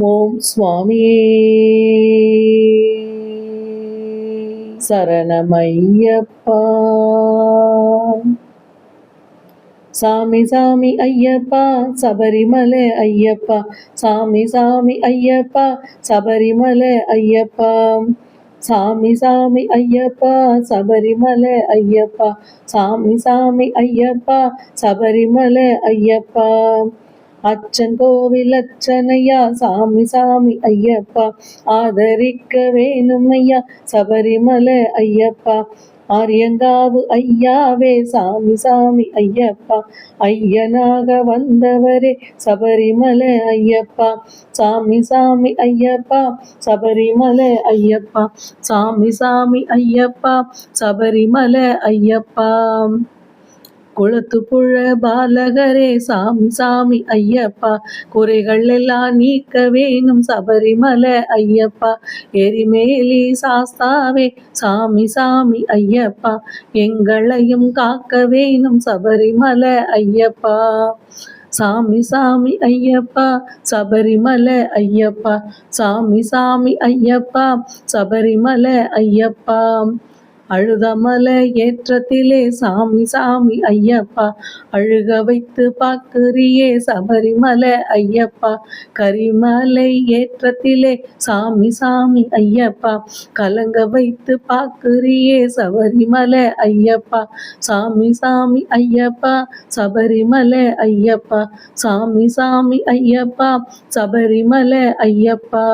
ஓம் சுவாமியே சரணமையப்பா சாமி சாமி ஐயப்பா சபரிமலை ஐயப்பா சாமி சாமி ஐயப்பா சபரிமலை ஐயப்பா சாமி சாமி ஐயப்பா சபரிமலை ஐயப்பா சாமி சாமி ஐயப்பா சபரிமலை ஐயப்பா அச்சன் கோவில் அச்சனையா சாமி சாமி ஐயப்பா. ஆதரிக்க வேணும் ஐயா சபரிமலை ஐயப்பா. ஆரியங்காவு ஐயாவே சாமி சாமி ஐயப்பா. ஐயனாக வந்தவரே சபரிமலை ஐயப்பா. சாமி சாமி ஐயப்பா சபரிமலை ஐயப்பா. சாமி சாமி ஐயப்பா சபரிமலை ஐயப்பா. குளத்துப்புழ பாலகரே சாமி சாமி ஐயப்பா. குறைகள் எல்லாம் நீக்க வேணும் சபரிமலை ஐயப்பா. எரிமேலி சாஸ்தாவே சாமி சாமி ஐயப்பா. எங்களையும் காக்க வேணும் சபரிமலை ஐயப்பா. சாமி சாமி ஐயப்பா சபரிமலை ஐயப்பா. சாமி சாமி ஐயப்பா சபரிமலை ஐயப்பா. அழுதமலை ஏற்றத்திலே சாமி சாமி ஐயப்பா அழுக வைத்து பார்க்குறியே சபரிமலை ஐயப்பா கரிமலை ஏற்றத்திலே சாமி சாமி ஐயப்பா கலங்க வைத்து பார்க்குறியே சபரிமலை ஐயப்பா சாமி சாமி ஐயப்பா சபரிமலை ஐயப்பா சாமி சாமி ஐயப்பா சபரிமலை ஐயப்பா.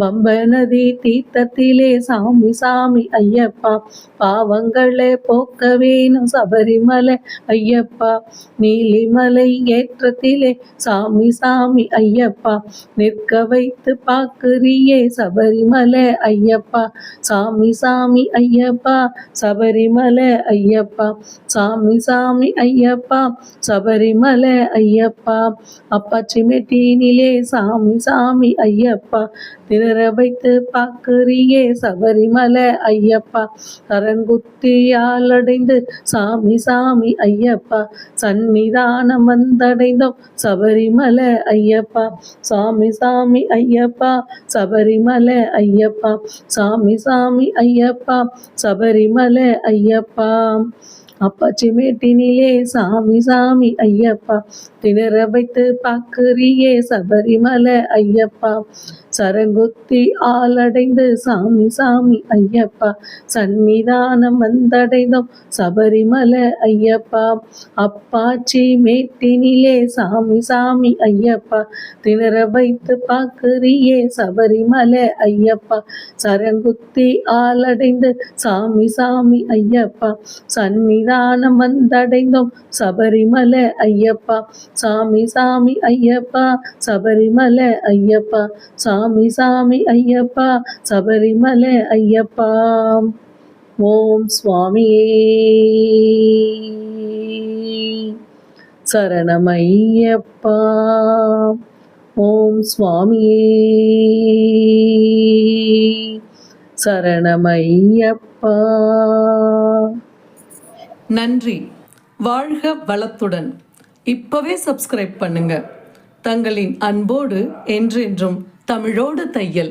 பம்ப நதி தீர்த்தத்திலே சாமி சாமி ஐயப்பா. பாவங்களே போக்க வேணும் சபரிமலை ஐயப்பா. நீலிமலை ஏற்றத்திலே சாமி சாமி ஐயப்பா. நிற்க வைத்து பார்க்குறியே சபரிமலை ஐயப்பா. சாமி சாமி ஐயப்பா. சபரிமலை ஐயப்பா. சாமி சாமி ஐயப்பா. சபரிமலை ஐயப்பா. அப்பாச்சி மெட்டினிலே சாமி சாமி ஐயப்பா. திணற வைத்து பாக்குறியே சபரிமலை ஐயப்பா. கரங்குத்தியால் அடைந்து சாமி சாமி ஐயப்பா. சன்னிதானம் வந்தடைந்தோம் சபரிமலை ஐயப்பா. சாமி சாமி ஐயப்பா சபரிமலை ஐயப்பா. சாமி சாமி ஐயப்பா சபரிமலை ஐயப்பா. அப்பாச்சி மேட்டினிலே சாமி சாமி ஐயப்பா. திணற வைத்து பாக்குறியே சபரிமலை ஐயப்பா. சரங்குத்தி ஆளடைந்து சாமி சாமி ஐயப்பா. சந்நிதானம் வந்தடைந்தோம் சபரிமலை ஐயப்பா. அப்பாச்சி மேட்டினிலே சாமி சாமி ஐயப்பா. திணற வைத்து பாக்குறியே சபரிமலை ஐயப்பா. சரங்குத்தி ஆளடைந்து சாமி சாமி ஐயப்பா. சந்நிதானம் வந்தடைந்தோம் சபரிமலை ஐயப்பா. சாமி சாமி ஐயப்பா சபரிமலை ஐயப்பா. சாமி சாமி ஐயப்பா சபரிமலை ஐயப்பா. ஓம் சுவாமியே சரணமையப்பா. ஓம் சுவாமியே சரணமையப்பா. நன்றி. வாழ்க வளத்துடன். இப்பவே சப்ஸ்கிரைப் பண்ணுங்க. தங்களின் அன்போடு என்றென்றும் தமிழோடு தையல்.